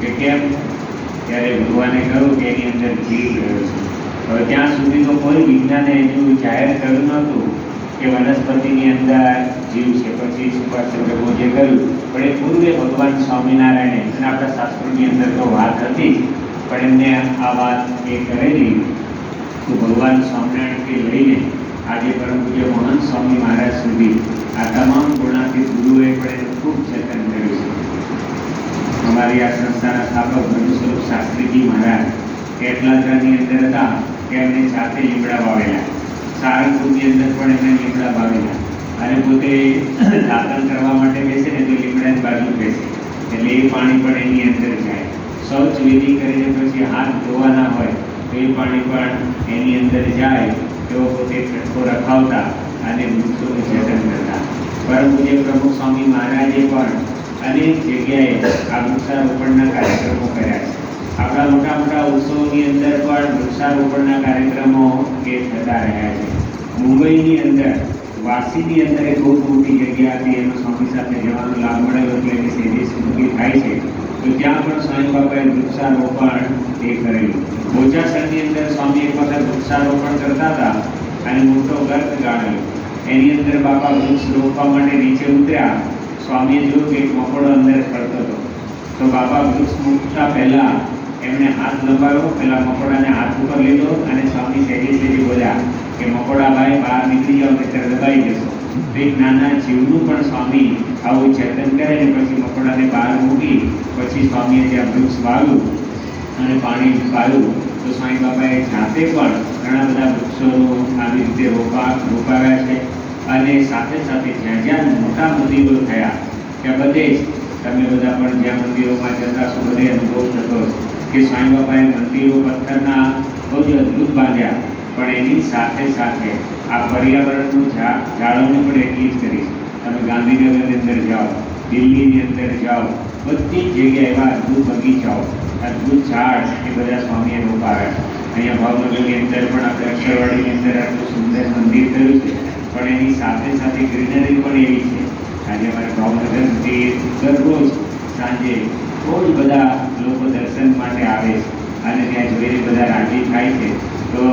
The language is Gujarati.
કે કેમ? ત્યારે ભગવાને કહ્યું કે એની અંદર જીવ રહ્યો છે. હવે ત્યાં સુધી તો કોઈ વિજ્ઞાને એનું જાહેર કર્યું નહોતું કે વનસ્પતિની અંદર જીવ છે. પછી સુભાષચંદ્ર બોઝે કર્યું પણ એ પૂર્વે ભગવાન સ્વામિનારાયણે, અને આપણા શાસ્ત્રોની અંદર તો વાત હતી પણ એમને આ વાત એ કરેલી તો ભગવાન સ્વામિનારાયણથી લઈને આજે પરમ પૂજ્ય મહંત સ્વામી મહારાજ સુધી આ તમામ ગુણાતીત ગુરુઓએ પણ એનું ખૂબ જતન કર્યું છે અમારી આ સંસ્થાના સ્થાપક મનુસ્વરૂપ શાસ્ત્રીજી મહારાજ કેટલાંની અંદર હતા કે એમને લીમડા વાવેલા સારંગપુરની અંદર પણ એમને લીમડા વાવેલા અને પોતે દાતણ કરવા માટે બેસે ને તો લીમડા બાજુ બેસે. એટલે એ પાણી પણ એની અંદર જાય. શૌચ વિધિ કરીને પછી હાથ ધોવાના હોય તો એ પાણી પણ એની અંદર જાય. તેઓ પોતે છટકો રખાવતા અને વૃક્ષોનું જતન કરતા. પરમ પૂજ્ય પ્રમુખ સ્વામી મહારાજે પણ અનેક જગ્યાએ આ વૃક્ષારોપણના કાર્યક્રમો કર્યા છે આપણા મોટા મોટા ઉત્સવોની અંદર પણ વૃક્ષારોપણના કાર્યક્રમો એ થતા રહ્યા છે મુંબઈની અંદર વાસીની અંદર એક બહુ મોટી જગ્યા હતી એનો સ્વામી સાથે જવાનો લાભ મળેલો એટલે એની સીધી સ્મૃતિ થાય છે તો ત્યાં પણ સ્વામી બાપાએ વૃક્ષારોપણ એ કરેલું બોચાસણની અંદર સ્વામી એક વખત વૃક્ષારોપણ કરતા હતા અને મોટો ગર્ત ગાળેલો એની અંદર બાપા વૃક્ષ રોપવા માટે નીચે ઉતર્યા સ્વામીએ જોયું કે એક અંદર ફરતો હતો. તો બાપા વૃક્ષ મૂકતા પહેલાં એમણે હાથ લંબાવ્યો. પેલા મકોડાને હાથ ઉપર લીધો અને સ્વામી સહેજી સહેજી બોલ્યા કે મકોડા ભાઈ બહાર નીકળી જાઓ, નહીંતર દબાઈ જશો. એક નાના જીવનું પણ સ્વામી આવું ચેતન કરે ને પછી મકોડાને બહાર મૂકી પછી સ્વામીએ ત્યાં વૃક્ષ વાવ્યું અને પાણી પાયું. તો સ્વામી બાબાએ જાતે પણ ઘણા બધા વૃક્ષોનું આવી રીતે રોપા, રોપાવ્યા છે. અને સાથે સાથે જ્યાં જ્યાં મોટા મંદિરો થયા, ત્યાં બધે જ તમે બધા પણ જ્યાં મંદિરોમાં જતા છો બધે અનુભવ થતો હશે કે સ્વામી બાબાએ મંદિરો, પથ્થરના બહુ જ અદ્ભુત બાંધ્યા. પણ એની સાથે સાથે આ પર્યાવરણનું જા, જાળવણી પણ એટલી જ કરી. છે તમે ગાંધીનગરની અંદર જાઓ, દિલ્હીની અંદર જાઓ, બધી જ જગ્યાએ એવા અદ્ભુત બગીચાઓ, અદ્ભુત ઝાડ એ બધા સ્વામીએ રોપાવ્યા છે. અહીંયા ભાવનગરની અંદર પણ આપણે અક્ષરવાડીની અંદર આટલું સુંદર મંદિર થયું છે પણ એની સાથે સાથે ગ્રીનરી પણ એવી છે. આજે અમારે ભાવનગરથી દરરોજ સાંજે બહુ જ બધા લોકો દર્શન માટે આવે છે. અને ત્યાં જોઈને બધા રાજી થાય છે. તો